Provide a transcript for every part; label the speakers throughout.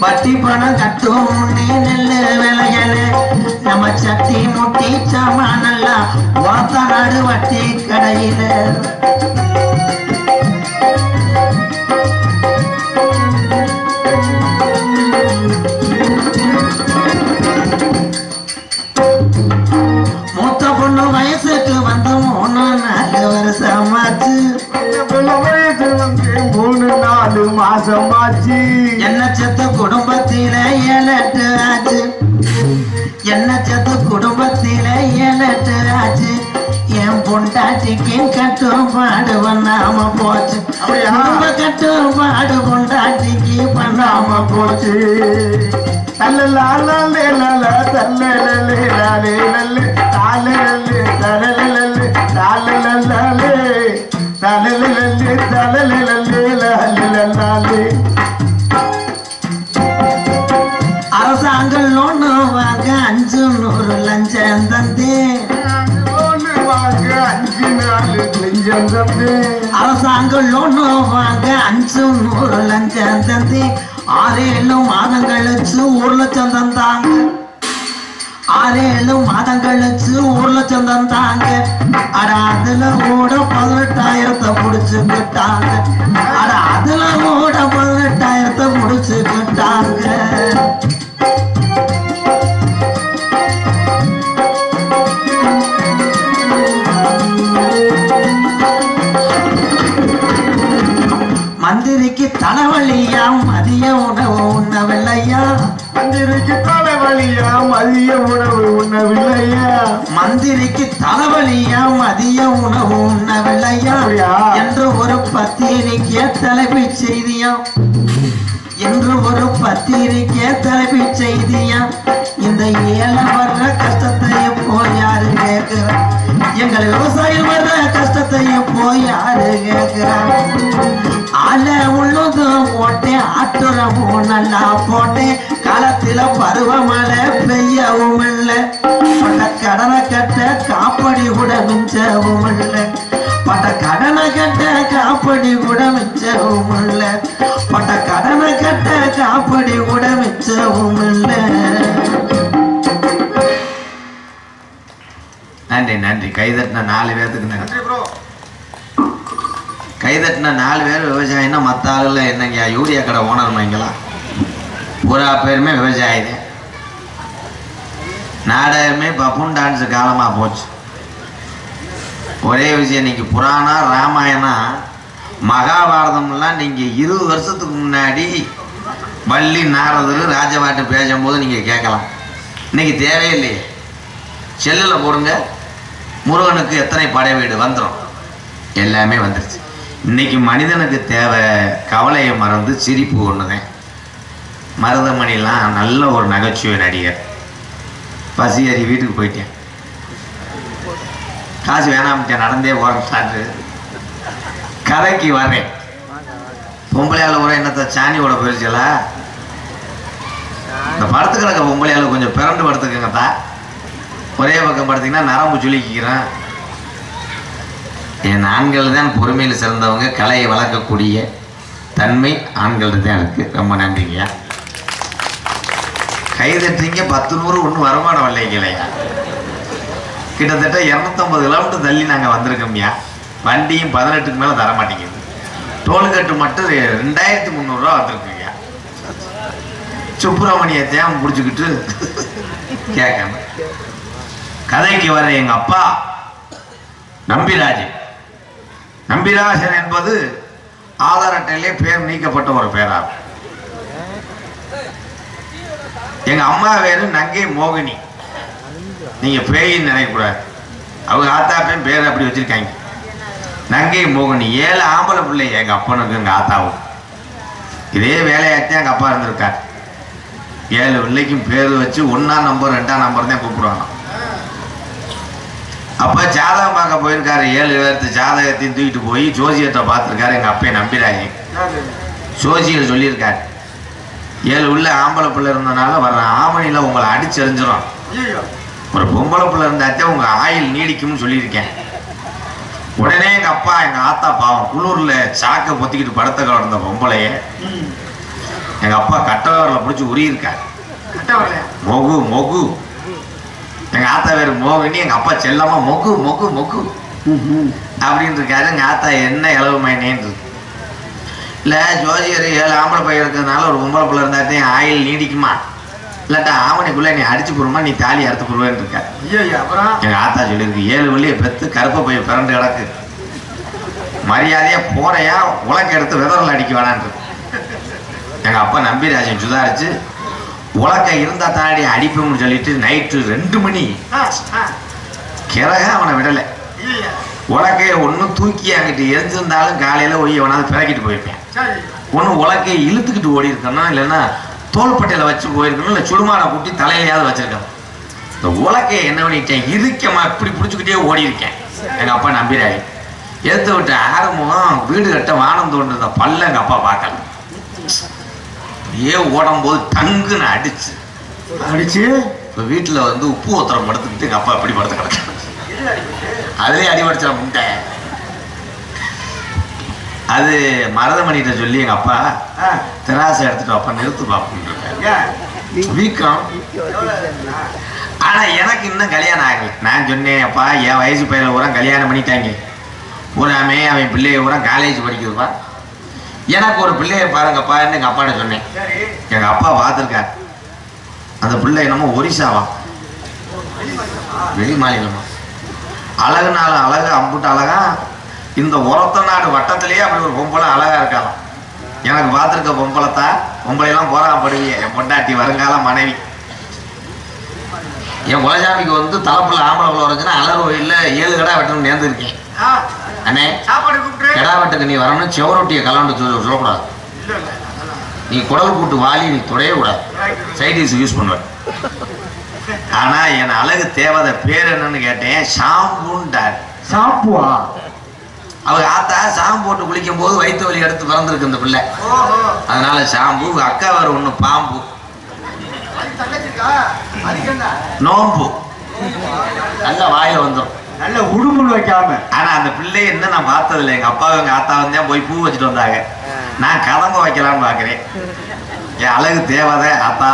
Speaker 1: வட்டி பணம் கட்டும் நீ நெல்லு விளையலு. நம்ம சட்டி முட்டி சாமானெல்லாம் வாத்த நாடு வட்டி கடையில. மூத்த பொண்ணு வயசுக்கு வந்த மூணு நாலு வருஷமாச்சு.
Speaker 2: புள்ள மூணு நாலு மாசம்
Speaker 1: பொண்டாட்டிக்கு கட்டுப்பாடு பண்ணாம போச்சு? குடும்ப கட்டுப்பாடு பொண்டாட்டிக்கு பண்ணாம போச்சு.
Speaker 2: தல்லலாலே லல தல்லலே லாலே லல்லே தாலலே தலலலே தாலலலே தலலலே தலலலே லாலே
Speaker 1: அரசாங்கம் லோனு வாங்க அஞ்சு நூறு லஞ்சம் தந்தே அரசாங்கம் லோனு வாங்க அஞ்சு நூறு லஞ்சம் தந்தி ஆறேழு மாதம் கழிச்சு ஒரு லட்சம் தந்தாங்க. ஆறேழு மாதம் கழிச்சு ஒரு லட்சம் தந்தாங்க. அட அதுல கூட பதினெட்டாயிரத்தை புடிச்சுக்கிட்டாங்க அட அதுல கூட பதினெட்டாயிரத்தை புடிச்சுக்கிட்டாங்க மந்திரிக்கு தலைவலியா மதிய உணவு உண்ணவில்லையா என்று ஒரு பத்திரிக்கைய தலைப்பு செய்தியா? என்று ஒரு பத்திரிக்கைய தலைப்பு செய்தியா? இந்த ஏழை வர்ற கஷ்டத்தையும் போய் யாரு கேட்கிறா? எங்கள் விவசாயம் வர்ற கஷ்டத்தையும் போய் யாரு கேட்கிறா? அல்ல உள்ளதும் போட்டேன் ஆட்டுறவும் நல்லா போட்டேன் காலத்துல பருவமழை பெய்யவும் இல்லை கடனை கட்ட காப்படி கூட மிஞ்சவும் இல்லை. பட்ட கடனை கட்ட காப்படி கூட மிச்சவும் இல்லை. பட்ட கடனை கட்ட காப்படி கூட மிச்சவும் இல்லை. நன்றி நன்றி. கைதட்டின நாலு பேர்த்துக்கு நன்றி.
Speaker 2: நன்றி ப்ரோ
Speaker 1: கைதட்டின நாலு பேர் விவசாயம்னா மற்ற ஆளுல என்னங்க யூரியா கடை ஓனர் மைங்களா பூரா பேருமே விவசாயி நாடகமே பப்புன் டான்ஸு காலமாக போச்சு. ஒரே விஷயம் இன்னைக்கு புராணம் ராமாயணம் மகாபாரதம்லாம் நீங்கள் இருபது வருஷத்துக்கு முன்னாடி வள்ளி நாரதர் ராஜபாட்டு பேசும்போது நீங்கள் கேட்கலாம். இன்னைக்கு தேவையில்லையே செல்லில் போடுங்க. முருகனுக்கு எத்தனை படை வீடு வந்துடும் எல்லாமே வந்துருச்சு. இன்னைக்கு மனிதனுக்கு தேவை கவலையை மறந்து சிரிப்பு ஒன்றுதான் மருதமணிலாம் நல்ல ஒரு நகைச்சுவை நடிகர். பசி அறி வீட்டுக்கு போயிட்டேன். காசு வேணாம்ட்டேன் நடந்தே போகிறான்னு கதைக்கு வரேன் பொம்பளையால் கூட என்னத்த சாணியோட போயிருச்சுல? இந்த படத்துக்கு கிடக்க பொம்பளையால் கொஞ்சம் பிறண்டு படுத்துக்கங்கத்தா. ஒரே பக்கம் படுத்திங்கன்னா நரம்பு சுளுக்கிக்கிறேன். என் ஆண்கள் தான் பொறுமையில் சிறந்தவங்க கலையை வளர்க்கக்கூடிய தன்மை ஆண்கள் தான் இருக்குது ரொம்ப நன்றிங்கய்யா. கைதட்டுறீங்க பத்து நூறு ஒன்றும் வருமானம் இல்லைங்களையா கிட்டத்தட்ட இரநூத்தம்பது கிலோமீட்டர் தள்ளி நாங்கள் வந்திருக்கோம்யா வண்டியும் பதினெட்டுக்கு மேலே தர மாட்டேங்குது. டோல்கேட்டு மட்டும் ரெண்டாயிரத்தி முந்நூறுரூவா வந்திருக்குங்கய்யா சுப்பிரமணியத்தையும் பிடிச்சிக்கிட்டு கேட்கணும் கதைக்கு வர எங்கள் அப்பா நம்பிராஜன். நம்பிராஜன் என்பது ஆதார் அட்டையிலே பேர் நீக்கப்பட்ட ஒரு பேராகும் எங்க அம்மா பேரு நங்கை மோகினி. நீங்க பேயின்னு நினைக்கக்கூடாது. அவங்க ஆத்தாப்பையும் பேர் அப்படி வச்சிருக்காங்க. நங்கை மோகினி. ஏழு ஆம்பளை பிள்ளை எங்க அப்பனுக்கு எங்க ஆத்தாவும் இதே வேலையாச்சும் எங்க அப்பா இருந்திருக்கார். ஏழு பிள்ளைக்கும் பேர் வச்சு ஒன்னாம் நம்பர் ரெண்டாம் நம்பர் தான் கூப்பிடுவாங்க. அப்ப ஜாதகம் பார்க்க போயிருக்காரு. ஏழு பேர்த்து ஜாதகத்தையும் தூக்கிட்டு போய் ஜோசியத்தை பார்த்துருக்காரு. எங்க அப்பைய நம்பிராஜி ஜோசியர் சொல்லியிருக்காரு. ஏழு உள்ள ஆம்பளை பிள்ளை இருந்தனால வர்ற ஆமணியில உங்களை அடிச்செறிஞ்சிரும். ஒரு பொம்பளை பிள்ளை இருந்தாச்சே உங்க ஆயில் நீடிக்கும்னு சொல்லியிருக்கேன். உடனே எங்க அப்பா எங்க ஆத்தா பாவம் குளூர்ல சாக்கை பொத்திக்கிட்டு படுத்த கிடந்த பொம்பளைய எங்க அப்பா கட்டவரில் பிடிச்சி உரியிருக்காரு மொகு மொகு. எங்க ஆத்தா பேரு மோகினி எங்க அப்பா செல்லமா மொகு மொகு மொகு. அப்படின்னு இருக்காரு. எங்க ஆத்தா என்ன இளவு மைனேன்னு இருக்கு இல்ல ஜோதியர் ஏழு ஆம்பளை பையன் இருக்கிறதுனால ஒரு பொம்பளை பிள்ளை இருந்தாத்தே ஆயில் நீடிக்குமா இல்லாட்டா ஆவணிக்குள்ள நீ அடிச்சு போடுமா நீ தாலி அறுத்து போடுவேன்னு இருக்க
Speaker 2: ஐயோ அப்புறம்
Speaker 1: எங்க ஆத்தா சொல்லியிருக்கு ஏழு வெள்ளியை பெத்து கருப்பை பைய பிறண்டு கிடக்கு மரியாதையா போறையா உலக்க எடுத்து விதரில் அடிக்க வேணான்னு இருக்கு. எங்க அப்பா நம்பிராஜன் சுதாரிச்சு உலக்க இருந்தா தாண்டி அடிப்போம்னு சொல்லிட்டு நைட்டு ரெண்டு மணி. கிறக அவனை விடலை. உலக்கையை ஒன்றும் தூக்கி அங்கிட்டு எரிஞ்சிருந்தாலும் காலையில் ஒய் எவனாவது பிறக்கிட்டு போயிருப்பேன்.
Speaker 2: சரி.
Speaker 1: ஒன்று உலக்கையை இழுத்துக்கிட்டு ஓடி இருக்கணும் இல்லைன்னா தோள்பட்டையில் வச்சு போயிருக்கணும் இல்லை சுடுமாடை கூட்டி தலையிலையாவது வச்சிருக்கணும் இந்த உலக்கையை என்ன பண்ணிட்டேன் இறுக்கமா இப்படி பிடிச்சிக்கிட்டே ஓடி இருக்கேன் எங்கள் அப்பா நம்பிராய் எடுத்து விட்டு ஆரம்பம் வீடு கட்ட வானம் தோன்றுற பல்ல எங்கள் அப்பா பார்க்கல. ஏன் ஓடும் போது டங்குன்னு அடிச்சு.
Speaker 2: அடிச்சு?
Speaker 1: இப்போ வீட்டில் வந்து உப்பு ஒத்தரம் படுத்துக்கிட்டு எங்கள் அப்பா இப்படி படுத்து கிடக்கு அதுலயே அடிபடிச்சிட முட்டை. அது மருதமணிகிட்ட சொல்லி எங்க அப்பா திராசை எடுத்துட்டு அப்பா நிறுத்து பார்ப்போம் வீக்கம்.
Speaker 2: எவ்வளவு இருக்குண்ணா?
Speaker 1: ஆனா எனக்கு இன்னும் கல்யாணம் ஆகல. நான் சொன்னேன் அப்பா என் வயசு பையனை பூரா கல்யாணம் பண்ணிட்டாங்க. பூராமே அவன் பிள்ளைய பூரா காலேஜ் படிக்குதுப்பா எனக்கு ஒரு பிள்ளைய பாருங்கப்பான்னு எங்க அப்பாட்ட சொன்னேன்.
Speaker 2: சரி.
Speaker 1: எங்க அப்பா பார்த்துருக்காரு. அந்த பிள்ளை என்னமோ ஒரிசாவா? வெளி மாநிலமா? அழகுனால அழகு அம்புட்டு அழகா. இந்த உரத்த நாடு வட்டத்திலேயே அப்படி ஒரு பொம்பளை அழகா இருக்கலாம் எனக்கு பார்த்துருக்க பொம்பளைத்தான் பொம்பளையெல்லாம் போறாப்படுவீங்க என் பொண்டாட்டி வருங்கால மனைவி. என் குலசாமிக்கு வந்து தலைப்புல ஆம்பளை பிள்ளை வரச்சுன்னா அலர் கோயில்ல ஏழு கடை வெட்டணும் நேர்ந்துருக்கேன். அண்ணே கிடா வெட்டுக்கு நீ வரணும் செவரொட்டியை கலந்து சொல்ல சொல்லக்கூடாது. நீ குடல் கூட்டு வாலி நீ துடையவே கூடாது சைடிஸ் யூஸ் பண்ணுவேன். ஆனா என் அழகு தேவதை பேர் என்னன்னு கேட்டேன் ஷாம்புன்ட்டார்.
Speaker 2: சாப்புவா
Speaker 1: அவங்க ஆத்தா ஷாம்பு போட்டு குளிக்கும் போது வயிற்று வலி எடுத்து பிறந்திருக்கு இந்த பிள்ளை. அதனால ஷாம்பு அக்கா வேற ஒண்ணு பாம்பு.
Speaker 2: என்ன?
Speaker 1: நோம்பு. நல்ல வாயில வந்துடும்
Speaker 2: நல்ல உடுமுள் வைக்காம.
Speaker 1: ஆனா அந்த பிள்ளைய இன்னும் நான் பார்த்ததில்லை. எங்க அப்பா எங்க ஆத்தா வந்தேன் போய் பூ வச்சுட்டு வந்தாங்க. நான் கதம்ப வைக்கலாம்னு பாக்குறேன். என் அழகு தேவதை ஆத்தா.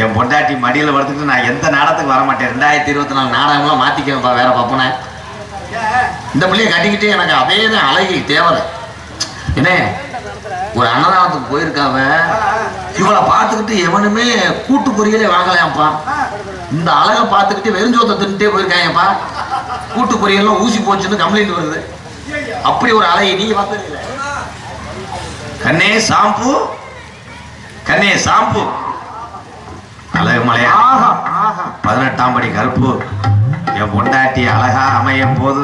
Speaker 1: என் பொண்டாட்டி மடியில் படுத்துட்டு நான் எந்த நாடகத்துக்கு வர மாட்டேன் ரெண்டாயிரத்தி இருபத்தி நாலு நாடகம்லாம் மாத்திக்கிறேன்ப்பா வேற பப்பனே. இந்த பிள்ளைய கட்டிக்கிட்டு எனக்கு அதே தான் அழகி தேவலை என்ன ஒரு அன்னதானத்துக்கு போயிருக்காவ. இவளை பார்த்துக்கிட்டு எவனுமே கூட்டு பொரியலே வாங்கலையாம்ப்பா. இந்த அழகை பார்த்துக்கிட்டு வெறுஞ்சோத்தை தின்னுட்டே போயிருக்காங்கப்பா கூட்டு பொரியல்லாம் ஊசி போச்சுன்னு கம்ப்ளைண்ட் வருது. அப்படி ஒரு அழகி நீங்க பார்த்தது கண்ணே ஷாம்பு. கண்ணே ஷாம்பு. அழகு மலையா?
Speaker 2: ஆஹா ஆஹா.
Speaker 1: பதினெட்டாம் படி கருப்பு. என் பொண்டாட்டி அழகா அமையும் போது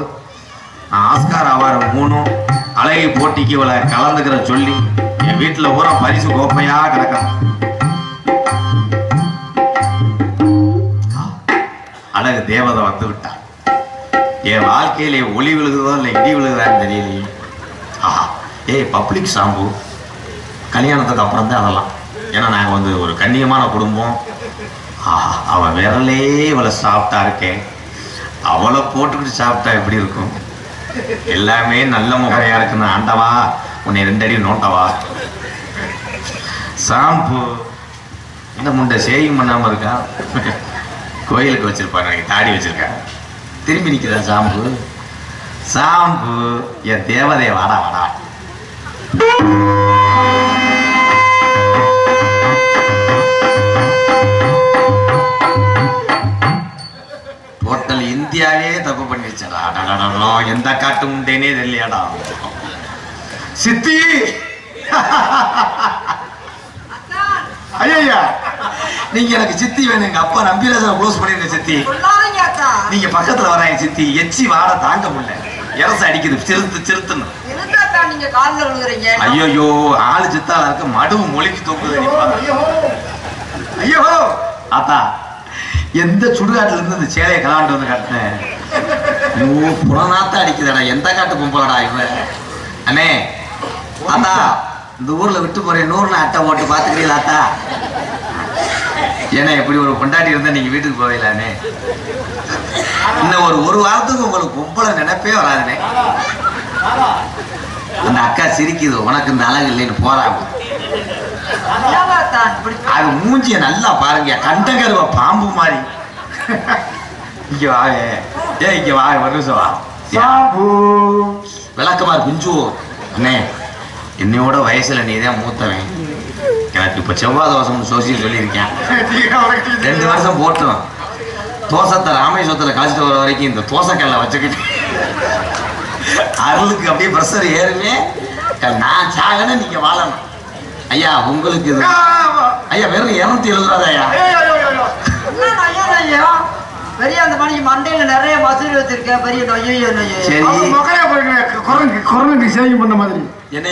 Speaker 1: ஆஸ்கார் அவார்டு மூணும் அழகி போட்டிக்கு இவளை கலந்துக்கிற சொல்லி என் வீட்டுல பூரா பரிசு கோப்பையா கிடக்கும். அழகு தேவதை வந்து விட்டான் என் வாழ்க்கையிலே ஒளி விழுகுதோ இல்லை இடி விழுகுதான்னு தெரியலையே. ஆஹா. ஏய் பப்ளிக் ஷாம்பு. கல்யாணத்துக்கு அப்புறம் தான் அதெல்லாம். ஏன்னா நாங்கள் வந்து ஒரு கண்ணியமான குடும்பம். ஆஹா அவன் விரலே இவளை சாப்பிட்டா இருக்கேன் அவளை போட்டுக்கிட்டு சாப்பிட்டா எப்படி இருக்கும்? எல்லாமே நல்ல முறையா இருக்குன்னு ஆண்டவா உன்னை ரெண்டடி நோட்டவா? ஷாம்பு இந்த முண்டை சேவிங் பண்ணாம இருக்கா? கோயிலுக்கு வச்சிருப்பாங்க தாடி வச்சிருக்கா திரும்பி நிற்கிறா ஷாம்பு ஷாம்பு என் தேவதைய வாடா வாடா. இந்தியாவே தப்பு பண்ணிருச்சடா. எந்த காட்டு முண்டேனே தெரியலையாடா சித்தி! ஐயா நீங்க எனக்கு சித்தி வேணும். எங்க அப்பா நம்பிராஜா க்ளோஸ் பண்ணிருக்க சித்தி. நீங்க பக்கத்துல வராங்க சித்தி. எச்சி வாட தாங்க முடியல. இறச அடிக்குது. சிறுத்து சிறுத்துன்னு. ஐயோ ஆளு சித்தால இருக்க. மடுவு மொழிக்கு தூக்குது
Speaker 2: ஐயோ,
Speaker 1: நிப்பா. எந்த சுடுகாட்டுல இருந்து இந்த சேலையை கலாண்டு வந்து காட்டினேன்? ஐயோ புறநாத்தா அடிக்குதாடா. எந்த காட்டு பொம்பளடா இவ அண்ணே ஆத்தா இந்த ஊர்ல விட்டு போறேன் நூறுல அட்டை போட்டு பாத்துக்கிறீங்களா ஆத்தா ஏன்னா இப்படி ஒரு கொண்டாட்டி இருந்தா நீங்க வீட்டுக்கு போவீங்களானே இன்னும் ஒரு ஒரு வாரத்துக்கு உங்களுக்கு பொம்பளை நினைப்பே வராதுனே அந்த அக்கா சிரிக்குது. உனக்கு இந்த அழகு இல்லைன்னு போறாங்க. அது மூஞ்சிய நல்லா பாருங்க. கண்டகருவ பாம்பு மாதிரி. இங்க வாங்க ஏ இங்க வா ஒரு நிமிஷம் வா. விளக்கமார் குஞ்சு. அண்ணே என்னையோட வயசுல நீ தான் மூத்தவன். எனக்கு இப்ப செவ்வாய் தோசம்னு சோசியம் சொல்லியிருக்கேன். ரெண்டு வருஷம் போட்டோம். தோசத்தை ராமேஸ்வரத்துல காய்ச்சிட்டு வர வரைக்கும் இந்த தோசைக்கல்ல வச்சுக்கிட்டு. அருளுக்கு அப்படியே ப்ரெஷர் ஏறுமே. நான் சாகணும் நீங்க வாழணும். ஐயா உங்களுக்கு இது ஐயா வெறும் இருநூத்தி எழுபது ஐயா
Speaker 3: என்ன நொய்யோ நொய்யோ பெரிய அந்த மணிக்கு மண்டையில நிறைய மசூரி வச்சிருக்கேன் பெரிய நொய்யோ நொய்யோ.
Speaker 2: குரங்கு குரங்கு சேவிங் பண்ண மாதிரி.
Speaker 1: என்ன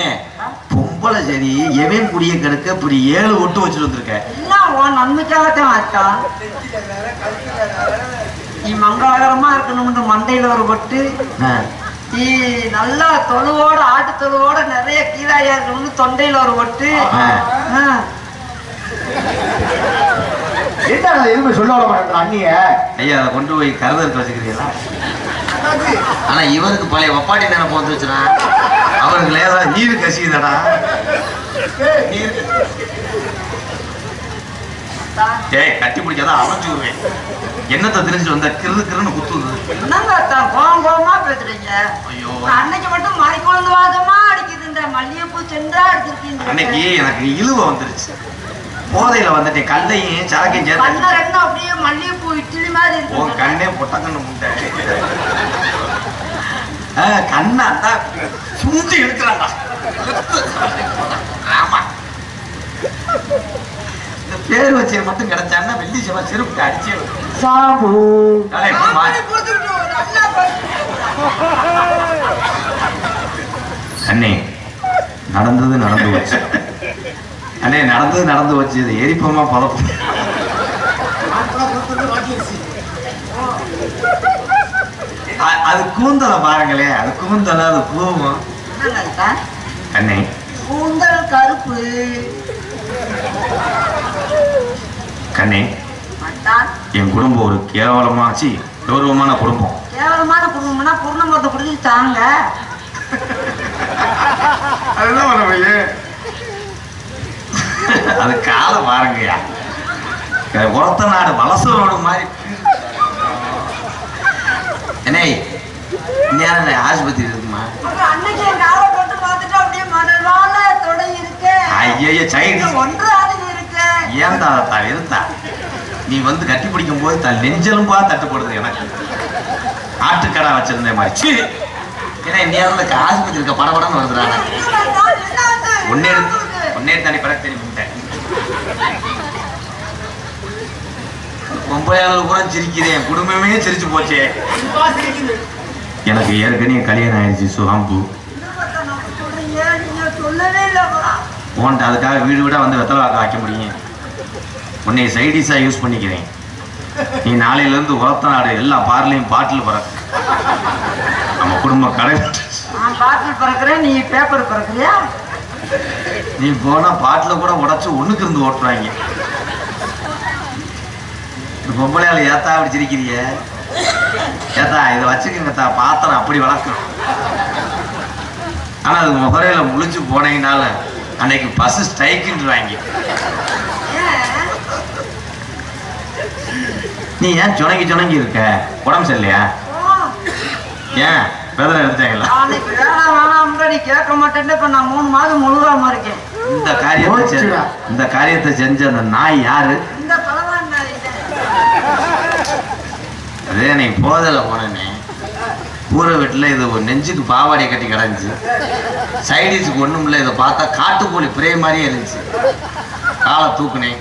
Speaker 1: பொம்பளை சரி எவன் குடிய கெடுக்க இப்படி ஏழு ஒட்டு வச்சுட்டு வந்திருக்க?
Speaker 3: எல்லாம் உன் நன்மைக்காகத்தான் ஆட்டான் நீ மங்களகரமா இருக்கணும்னு மண்டையில ஒரு பொட்டு நல்லா தொழுவோட ஆட்டு தொழுவோட நிறைய கீழாயா இருக்கணும்னு தொண்டையில ஒரு பொட்டு.
Speaker 2: என்ன எதுவுமே சொல்ல விட மாட்டேன் அண்ணிய?
Speaker 1: ஐயா அதை கொண்டு போய் கருதற்கு வச்சுக்கிறீங்களா ஆனா இவருக்கு பழைய ஒப்பாட்டி நினைப்பு வந்துச்சுன்னா அவருக்கு லேசா நீர் கசியுதடா. நீர் ஏய் கட்டி பிடிக்காத அரைஞ்சுருவேன் என்னத்தை தெரிஞ்சுட்டு வந்த? கிரு கிருன்னு குத்துது.
Speaker 3: என்னங்க அத்தான் கோவம் கோவமா பேசுறீங்க?
Speaker 1: ஐயோ.
Speaker 3: அன்னைக்கு மட்டும் மறை குழந்தை வாதமா அடிக்குது இந்த மல்லிகைப்பூ சென்றா அடிச்சிருக்கீங்க.
Speaker 1: அன்னைக்கு எனக்கு இழுவ வந்துருச்சு. போதையில வந்துட்டேன் கல்லையும் சரக்கையும் சேர்த்து
Speaker 3: கண்ண ரெண்டும் அப்படியே மல்லிகைப்பூ இட்லி மாதிரி இருக்கு
Speaker 1: கண்ணே பொட்டக்கண்ணு முட்டை கண்ணா தான் சுண்டி எடுக்கிறாங்க ஆமா. பேர் வச்சே மட்டும் கிடைச்சான்னா வெள்ளி செவ்வாய் செருப்பு அடிச்சே
Speaker 3: நல்லா
Speaker 1: அண்ணே நடந்தது நடந்து வச்சு அண்ணே நடந்தது நடந்து வச்சு இது எரிப்பமா பதப்போம் அ- அது கூந்தலை பாருங்களேன் அது கூந்தலை அது பூவும்? அண்ணே
Speaker 3: கூந்தல் கருப்பு
Speaker 1: கண்ணே என் குடும்பம் ஒரு கேவலமாச்சு கௌரவமான குடும்பம்.
Speaker 3: கேவலமான குடும்பம்னா பூர்ணமரத்தை குடிச்சு தாங்க.
Speaker 2: அதுதான் பண்ண
Speaker 1: அது காலம் பாருங்கய்யா. உரத்த நாடு வலச ரோடு மாதிரி. என்னே நேரம் ஆஸ்பத்திரி இருக்குமா?
Speaker 3: அன்னைக்கு காலை
Speaker 1: ஐயய்ய சைடு
Speaker 3: ஒன்று
Speaker 1: ஏன்டா தா இருந்தா நீ வந்து கட்டி பிடிக்கும் போது தான் நெஞ்சலும் பா தட்டுப்படுது எனக்கு. ஆட்டுக்கடா வச்சிருந்தேன் மாதிரி. சீ. ஏன்னா நேரத்துக்கு ஆஸ்பத்திரி இருக்க படபடன்னு வருதுறாங்க ஒன்னே ஒன்னே தனி பிறகு தெரிவிட்டேன் பொம்பளையாளர் கூட சிரிக்கிறேன் குடும்பமே சிரிச்சு போச்சே. எனக்கு ஏற்கனவே கல்யாணம் ஆயிடுச்சு சுகாம்பு. உன்ட்டு அதுக்காக வீடு வீடா வந்து வெத்தலை வாக்க வைக்க முடியும். உன்னை சைடிஸா யூஸ் பண்ணிக்கிறேன். நீ நாளையில இருந்து உரத்த நாடு எல்லா பார்லையும் பாட்டில் பற நம்ம குடும்ப கடை
Speaker 3: பாட்டில் பறக்கிறேன் நீ பேப்பர் பறக்கிறியா?
Speaker 1: நீ போனா பாட்டில் கூட உடைச்சு ஒண்ணுக்கு இருந்து ஓட்டுறாங்க. பொம்பளையால ஏத்தா அப்படி சிரிக்கிறிய ஏத்தா இதை வச்சுக்கங்கத்தா பாத்திரம் அப்படி வளர்க்கும் ஆனா அது முகரையில முழிச்சு போனீங்கனால அன்னைக்கு பஸ் ஸ்ட்ரைக்குன்றாங்க நீ ஏன் சுணங்கி சுணங்கி இருக்க? உடம்பு சரியில்லையா? ஏன்? வேதனை எடுத்தாங்களா
Speaker 3: அன்னைக்கு வேணாம் வேணாம்ன்ற நீ கேட்க மாட்டேன்னு இப்ப நான் மூணு மாதம் முழுகாம இருக்கேன்.
Speaker 1: இந்த காரியத்தை. இந்த காரியத்தை செஞ்ச அந்த நாய் யாரு. அதே நீ போதல போனேனே. ஊரை வீட்டுல இது ஒரு நெஞ்சுக்கு பாவாடையை கட்டி கிடந்துச்சு. சைடிஸுக்கு ஒன்றும் இல்லை இதை பார்த்தா காட்டுக்கோழி பிரே மாதிரியே இருந்துச்சு. காலை தூக்குனேன்.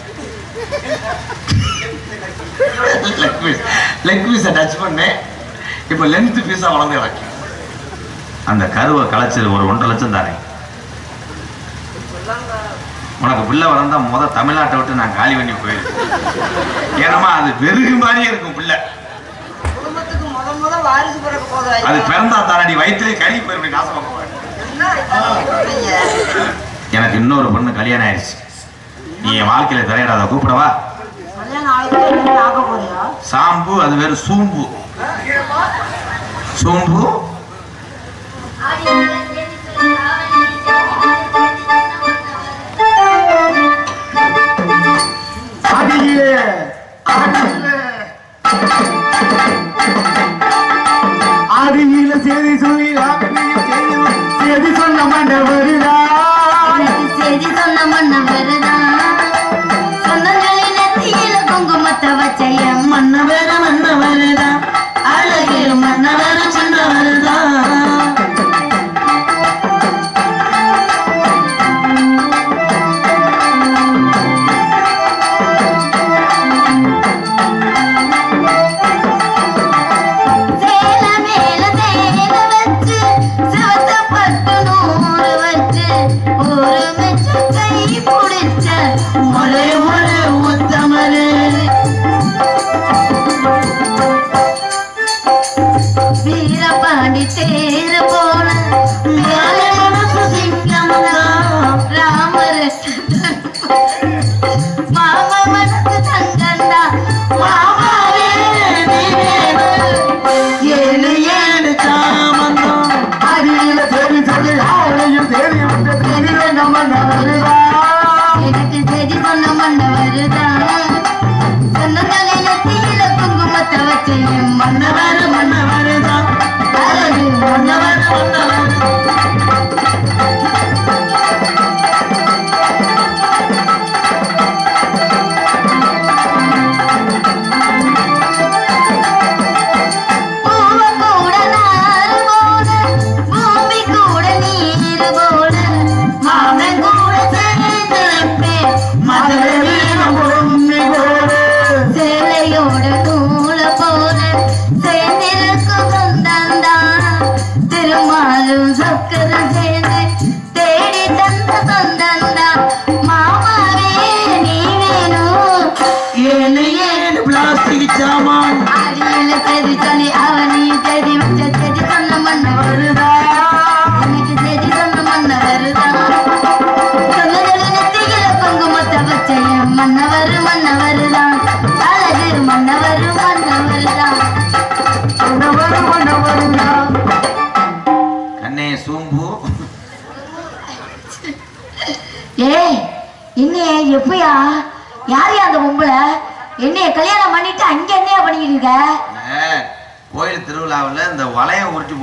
Speaker 1: லெக் பீஸ் லெக் பீஸை டச் பண்ணேன். இப்போ லென்த்து பீஸாக வளர்ந்து கிடக்கு. அந்த கருவை கலைச்சது ஒரு ஒன்றரை லட்சம் தானே. உனக்கு பிள்ளை வளர்ந்தா முத தமிழ்நாட்டை விட்டு நான் காலி பண்ணி போயிருக்கேன் ஏன்னா அது வெறுகு மாதிரியே இருக்கும் பிள்ளை.
Speaker 3: வாரிசு பிறக்க
Speaker 1: அது பிறந்தா தானடி வயிற்றுலேயே கறி
Speaker 3: இதெல்லாம் சொல்றீங்க?
Speaker 1: எனக்கு இன்னொரு பொண்ணு கல்யாணம் ஆயிடுச்சு. நீ என் வாழ்க்கையில தலையிடாத கூப்பிடவா? சாம்பு அது வேறு சூம்பு. சூம்பு?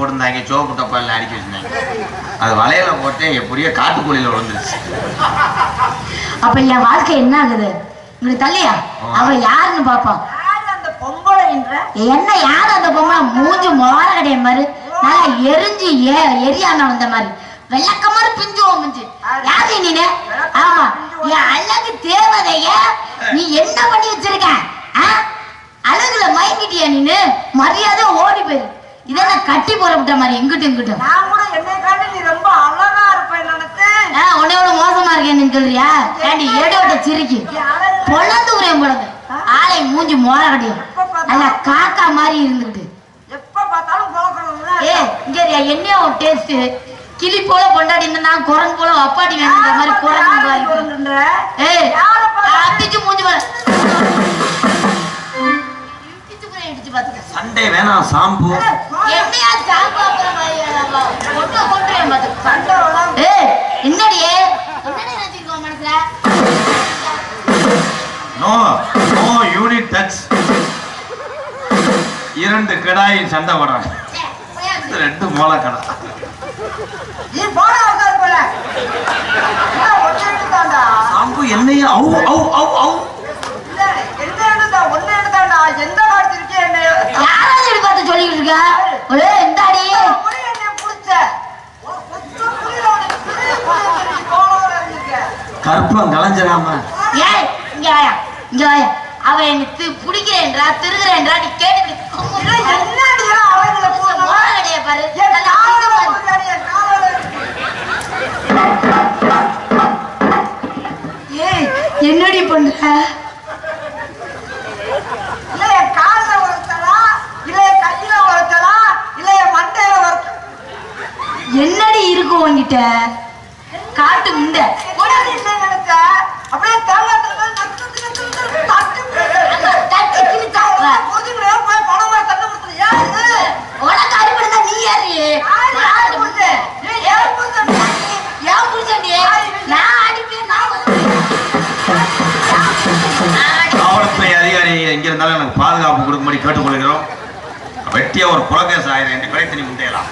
Speaker 1: போட்டிருந்தாங்க சோப்பு டப்பாவில் அடிக்க வச்சிருந்தாங்க. அது வளையல போட்டு எப்படியோ காட்டுக்குழியில் விழுந்துருச்சு.
Speaker 4: அப்ப என் வாழ்க்கை என்ன ஆகுது? உங்களுக்கு தள்ளியா அவ யாருன்னு பாப்போம்
Speaker 3: யாரு அந்த பொம்பளை என்ற?
Speaker 4: என்ன யார் அந்த பொம்மை மூஞ்சி மோர கடைய மாதிரி நல்லா எரிஞ்சு ஏ எரியாம வந்த மாதிரி. வெள்ளக்க மாதிரி பிஞ்சு ஓமிஞ்சு யாரு நீனு? ஆமா. என் அழகு தேவதைய நீ என்ன பண்ணி வச்சிருக்க? ஆ? அழகுல மயங்கிட்டியா நீனு? மரியாதை ஓடி போயிரு. இதெல்லாம் கட்டி போற விட்ட மாதிரி எங்கிட்டும் இங்கிட்டும்.
Speaker 3: நான் கூட என்னை காட்டி நீ ரொம்ப அழகா இருப்பேன் நினைச்சேன்.
Speaker 4: ஆ, உன்னையோட மோசமா இருக்கேன்னு சொல்றியா? ஏண்டி ஏடோட்ட சிரிக்கி? பொழந்து உரையும் பொழுது ஆளை மூஞ்சி மோர கடையும் நல்லா காக்கா மாதிரி இருந்துக்கிட்டு
Speaker 3: எப்ப பார்த்தாலும்
Speaker 4: ஏ இரு, என்னைய ஒரு டேஸ்ட் கிளி போல பொண்டாடி இருந்தா குரங்கு போல அப்பாடி வேணுன்ற மாதிரி குரங்கு
Speaker 3: பார்த்து?
Speaker 4: அடிச்சு மூஞ்சி பாரு பாத்துக்க
Speaker 1: சண்டை வேணாம் சாம்பு.
Speaker 4: என்னையா சாப்பு அப்புறம் மாதிரி வேணாமா? கொண்டு கொண்டுறேன் பாத்துக்க
Speaker 3: சண்டை வளம்
Speaker 4: ஏய் என்னடி? என்னடி நினைச்சிருக்கோம் மனசுல?
Speaker 1: நோ நோ யூனிட் டச் இரண்டு கிடாயின் சண்டை போடுறாங்க. ரெண்டு மோள கடை.
Speaker 3: நீ போன அவசர போல.
Speaker 1: சாம்பு என்னையும் அவு அவு அவு அவு
Speaker 3: ஒன்னு எடுத்தாண்டா? எந்த என்ன
Speaker 4: யாராவது இப்படி பார்த்து சொல்லிக்கிட்டு இருக்க? ஒரே இந்தாடி.
Speaker 1: கற்பம் கலைஞ்சிடாம
Speaker 4: ஏய் இங்க வாயா இங்க வாயா. அவ எனக்கு பிடிக்கிறேன்றா திருகிறேன்றா நீ கேட்டு
Speaker 3: என்னடி அவங்கள
Speaker 4: நான் அடி-
Speaker 1: காவல்துறை அதிகாரி எங்க இருந்தாலும் எனக்கு பாதுகாப்பு கொடுக்கும்படி கேட்டுக்கொள்கிறோம் வெட்டிய ஒரு புலகேச ஆயிரம் என்று கிடைத்து நீ முந்தையலாம்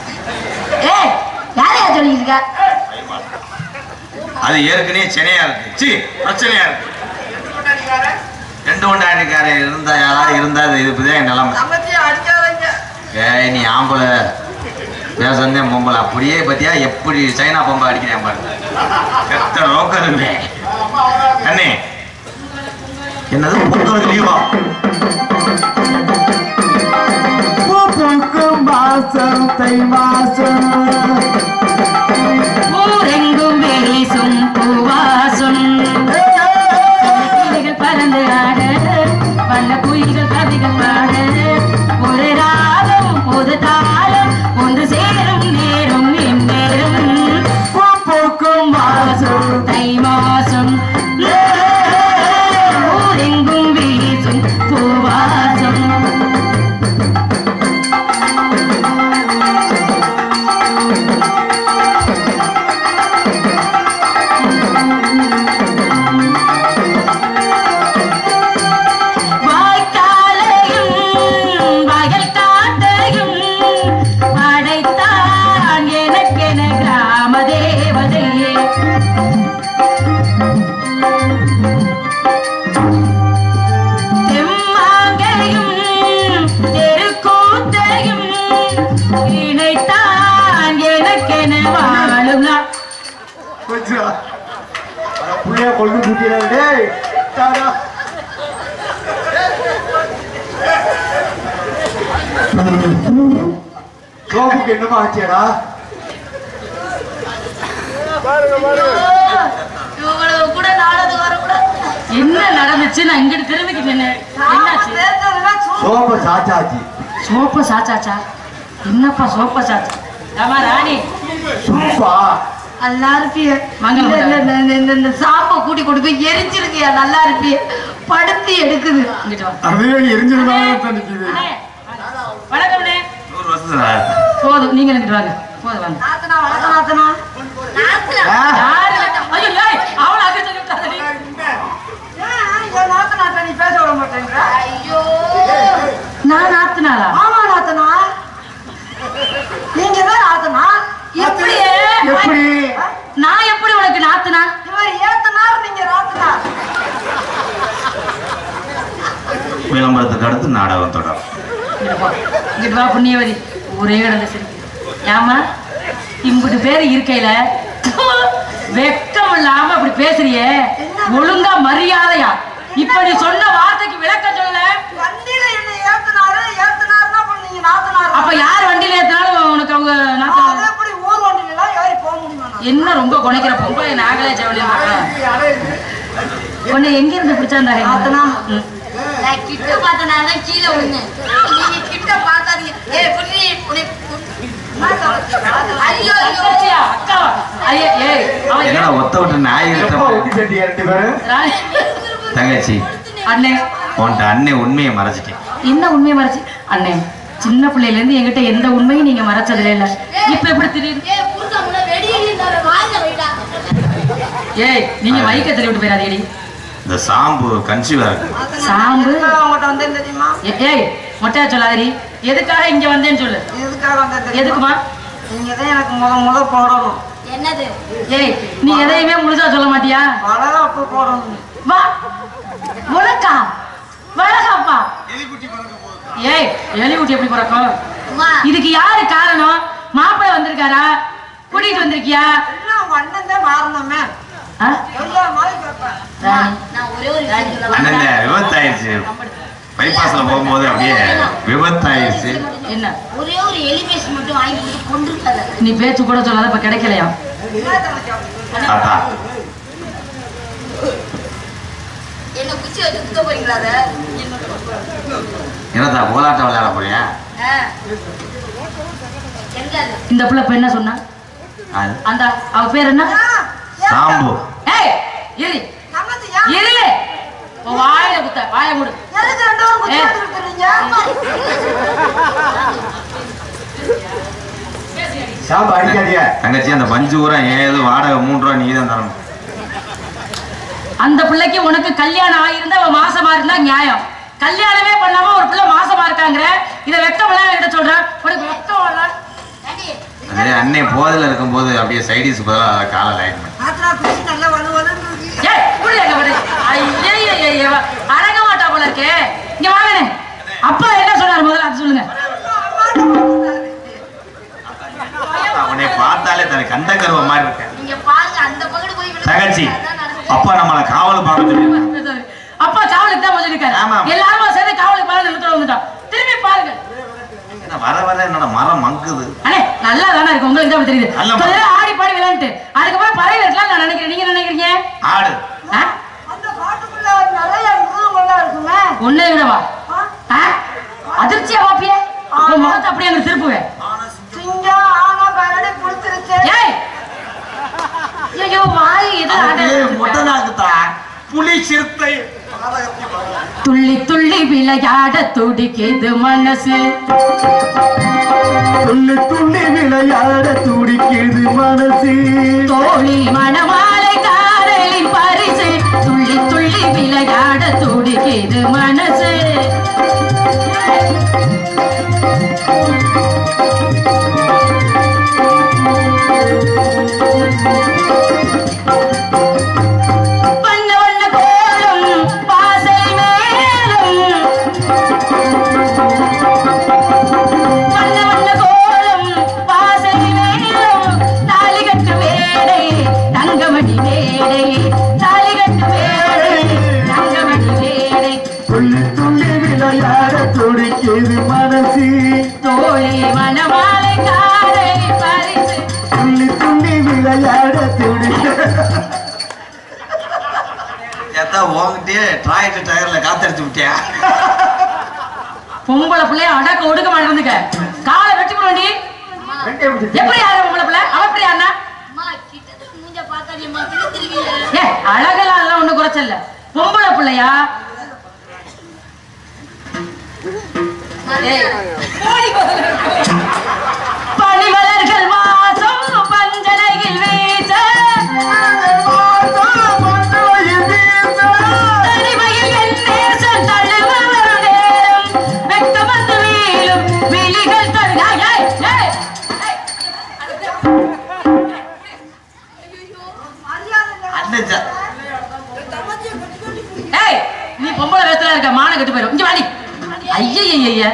Speaker 1: அது ஏற்கனவே சென்னையா இருக்கு. சி பிரச்சனையா இருக்கு. ரெண்டு கொண்டாடிக்காரன் இருந்தா யாராவது இருந்தா அது இதுதான் என் நிலைமை.
Speaker 3: தங்கச்சியை அடிக்காதீங்க
Speaker 1: ஏய் நீ ஆம்பளை. பேசுறதே பொம்பளை அப்படியே பத்தியா? எப்படி சைனா பொம்பை அடிக்கிறேன் பாருங்க எத்தனை ரோக்கம் இருக்கு. அண்ணே என்னது? பொங்கலுக்கு லீவா?
Speaker 2: தை வாசம். சோப்புக்கு என்னமா
Speaker 5: வரக்கூடாது. என்ன நடந்துச்சு? நான் நின்னேன்.
Speaker 3: பேசுறதுன்னா சூ-
Speaker 2: சோப்ப சாச்சாச்சி.
Speaker 5: சோப்பு சாச்சாச்சா? என்னப்பா சோப்பா சாச்சா? ஆமா ராணி.
Speaker 2: சூப்பா?
Speaker 3: நல்லா இருப்பிய. இந்த- சாம்பை கூட்டி போய் எரிஞ்சிருக்கியா? நல்லா இருப்பிய. படுத்தி எடுக்குது.
Speaker 2: அதுவே
Speaker 5: வணக்கம்ண்ணே
Speaker 1: நூறு வருஷத்துல
Speaker 5: போதும் நீங்க இங்கிட்டு வாங்க. போதும் வாங்க. நான் நாத்துனாளா?
Speaker 3: ஆமா நாத்தனா. நீங்க தான் நாத்தனா?
Speaker 2: எப்படி?
Speaker 5: நான் எப்படி உனக்கு நாத்துனா?
Speaker 3: இவர் ஏத்தனார் நீங்க நாத்தனா.
Speaker 1: விளம்பரத்துக்கு அடுத்து நாடகம் தொடரும்.
Speaker 5: புண்ணியவதி. ஒரே கிடந்த சரி ஏமா இம்புட்டு பேர் இருக்கையில வெக்கம் இல்லாம அப்படி பேசுறியே. ஒழுங்கா மரியாதையா? இப்ப நீ சொன்ன வார்த்தைக்கு விளக்கம் சொல்லல?
Speaker 3: வண்டியில என்ன ஏத்தனாரு ஏத்தனாருன்னா அப்புறம் நீங்க நாத்தனார்?
Speaker 5: அப்ப யார் வண்டியில ஏத்தாலும் உனக்கு அவங்க
Speaker 3: அது
Speaker 5: நாத்தம்
Speaker 3: எப்படி ஊர் வண்டியில எல்லாம் ஏறி போக முடியுமா நான்?
Speaker 5: என்ன ரொம்ப குணைக்கிற பொம்பளை நாங்களே ஜவுளி உன்னை எங்க இருந்து
Speaker 3: நாத்தனா.
Speaker 4: நான் கிட்ட பார்த்தனாலதான் கீழே விழுந்தேன். பார்த்தாதீங்க புள்ளி
Speaker 1: தங்கச்சி.
Speaker 5: அண்ணே.
Speaker 1: உன்ட்ட அண்ணே உண்மையை மறைச்சிட்டேன்.
Speaker 5: என்ன உண்மையை மறைச்சு? அண்ணே சின்ன பிள்ளையில இருந்து என்கிட்ட எந்த உண்மையும் நீங்க மறைச்சதுல இல்ல. இப்ப எப்படி திடீர்னு?
Speaker 4: ஏய்
Speaker 5: நீங்க மைக்க தள்ளி விட்டு போயிடாதீங்கடி.
Speaker 1: இந்த சாம்பு கன்சீவா இருக்கு.
Speaker 5: சாம்பு?
Speaker 3: தெரியுமா?
Speaker 5: ஏய் மொட்டையா சொல்லாதடி. எதுக்காக இங்க வந்தேன்னு சொல்லு.
Speaker 3: எதுக்காக வந்தேன்
Speaker 5: எதுக்குமா?
Speaker 3: நீங்க தான் எனக்கு முத முத போடணும்.
Speaker 4: என்னது?
Speaker 5: ஏய் நீ எதையுமே முழுசா சொல்ல மாட்டியா?
Speaker 3: வளகாப்பு போடணும்.
Speaker 5: வா. உனக்கா வளகாப்பா ஏய் எலிகுட்டி எப்படி பிறக்கும்? இதுக்கு யாரு காரணம்? மாப்பிள்ளை வந்திருக்காரா? கூட்டிட்டு வந்திருக்கியா?
Speaker 3: எல்லாம் வண்ணம் தான் மாறணுமே.
Speaker 5: ஆ?
Speaker 3: எல்லா மாதிரி கேட்பேன்.
Speaker 5: ராணி,
Speaker 4: நான் ஒரே ஒரு
Speaker 1: விபத்தாயிருச்சு பைபாஸ்ல போகும்போது அப்படியே விபத்தாயிருச்சு
Speaker 5: என்ன
Speaker 4: ஒரே ஒரு எலிமேஷன் மட்டும் வாங்கி கொடுத்து கொண்டிருக்காத
Speaker 5: நீ பேச்சு கூட சொல்லாத இப்ப கிடைக்கலையா?
Speaker 1: தாத்தா.
Speaker 4: என்ன குச்சி வச்சு குத்த போறீங்களா அத?
Speaker 1: என்னதா கோலாட்டம் விளையாட போறியா?
Speaker 4: ஆ. எங்க அது
Speaker 5: இந்த பிள்ளை இப்ப என்ன சொன்னா? அந்த அவ பேர் என்ன?
Speaker 1: சாம்பு.
Speaker 5: ஏய் இரு.
Speaker 3: தங்கச்சியா
Speaker 5: இரு. வாயில குத்த வாய மூடு.
Speaker 3: எதுக்கு ரெண்டு பேரும்
Speaker 2: அடிக்காதீங்க.
Speaker 1: தங்கச்சி அந்த பஞ்சு ஊரா ஏதோ வாடகை மூன்று ரூபா நீ தான் தரணும்.
Speaker 5: அந்த பிள்ளைக்கு உனக்கு கல்யாணம் ஆகியிருந்தா அவ மாசமா இருந்தா நியாயம். கல்யாணமே பண்ணாம ஒரு பிள்ளை மாசமா இருக்காங்கிற? இத வெக்கம் எல்லாம் என்கிட்ட சொல்ற. உனக்கு வெக்கம்?
Speaker 4: ஏண்டி,
Speaker 1: அதே அன்னை போதில் இருக்கும்போது அப்படியே சைடிஸ் பதிலாக காலை லைன் பண்ணி.
Speaker 3: நல்லா
Speaker 5: ஐயே அடங்க மாட்டா போல இருக்கே. இங்க வாங்கனே அப்பா என்ன சொன்னாரு முதல்ல அது சொல்லுங்க.
Speaker 1: அவனை பார்த்தாலே தன்னை கண்ட கருவ மாதிரி இருக்கேன்
Speaker 5: நீங்க பாருங்க அந்த பக்கத்து போய்
Speaker 1: தகச்சி. அப்பா நம்மளை காவல் பார்க்க சொல்லி
Speaker 5: அப்பா காவலுக்கு தான்
Speaker 1: ஆமா.
Speaker 5: எல்லாரும் சேர்ந்து காவலுக்கு மேல நிறுத்த வந்துட்டோம் திரும்பி பாருங்க.
Speaker 1: என்ன வர வர என்னோட மரம் மங்குது.
Speaker 5: அண்ணே நல்லா தானே இருக்கு. உங்களுக்கு தான் தெரியுது. ஆடி பாடி விளையாண்டு அதுக்கப்புறம் பறவை இருக்கலாம் நான் நினைக்கிறேன். நீங்க என்ன நினைக்கிறீங்க?
Speaker 1: ஆடு.
Speaker 5: விடவா? அதிர்ச்சியா உன் முகத்தை அப்படியே திருப்புவேன் ஐயோ வாய்
Speaker 1: மொட்டை புலி சிறுத்தை.
Speaker 5: துள்ளி துள்ளி விளையாட துடிக்குது மனசு.
Speaker 2: துள்ளி துள்ளி விளையாட துடிக்குது மனசு.
Speaker 5: தோழி மணமாலை ஆட விளையாட துடிக்குது மனசு
Speaker 2: you. விளையாட
Speaker 1: டிராக்டர் டயர்ல காத்தடிச்சு விட்டியா?
Speaker 5: பொம்பளை பிள்ளைய அடக்க ஒடுக்க மாட்டேந்துக்க காலை வெட்டி போடி எப்படி யாரு பொம்பளை பிள்ளை? அவ எப்படி யாருனா அழகெல்லாம் எல்லாம் ஒண்ணு குறைச்சல்ல பொம்பளை பிள்ளையா. பனிமலர்கள் வாசம் நீ பொம்பளை வேத்துல இருக்க மான கட்டு போயிடும் இங்க வாடி. ஐயா ஐயா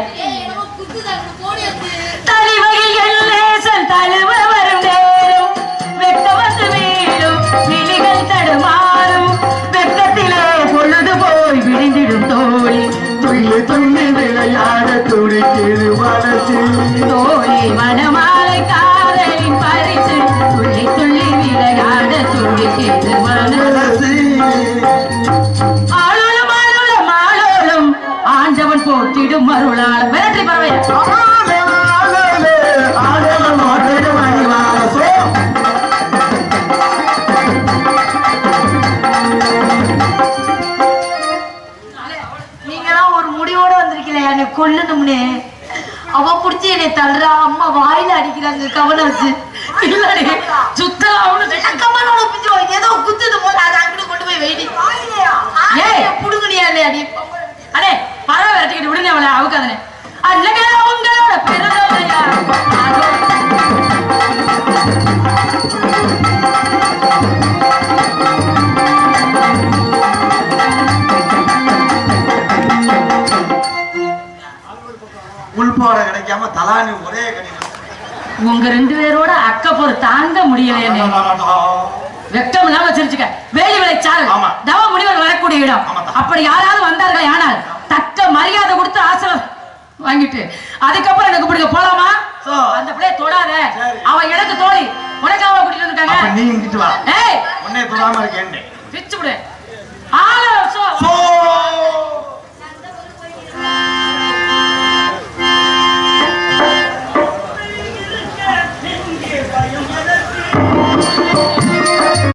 Speaker 5: போட்டிடும் மருளாளம் விரட்டி பறவை
Speaker 4: நீங்களாம் ஒரு முடிவோட வந்திருக்கீங்களே என்னை கொல்லணும்னே அவ புடிச்சு என்னை தள்ளுறா. அம்மா வாயில அடிக்கிறாங்க கவனாச்சு
Speaker 5: இல்லடி சுத்தம் அவனு
Speaker 4: கம்மனோட பிஞ்சு ஏதோ குத்துது போல அதை அங்கிட்டு கொண்டு போய் வெயிடி
Speaker 5: ஏய்.
Speaker 4: புடுங்கடியா இல்லையா நீ
Speaker 5: அடே பறவை விரட்டிக்கிட்டு விடுங்க அவளை அவுக்காதனே அன்னைக்கு உங்களோட பிறந்தவையா
Speaker 1: உள்பாட கிடைக்காம தலானி ஒரே கடிதம்
Speaker 5: உங்க ரெண்டு பேரோட அக்கப்போர் தாங்க முடியலையே வெட்கம் இல்லாம வச்சிருச்சுக்க வேலி விளைச்சால்
Speaker 1: ஆமா.
Speaker 5: தவ முனிவர் வரக்கூடிய இடம். அப்படி யாராவது வந்தார்கள் ஆனால் தக்க மரியாதை கொடுத்து ஆசிரம் வாங்கிட்டு. அதுக்கப்புறம் எனக்கு பிடிக்க போலாமா? அந்த பிள்ளைய தொடாத. அவ எனக்கு தோழி. உனக்கு அவ கூட்டிட்டு வந்துட்டாங்க.
Speaker 1: நீ இங்கிட்டு வா.
Speaker 5: ஏய்!
Speaker 1: உன்னை தொடாம இருக்கேன். பிச்சு விடு. ஆளோ சோ.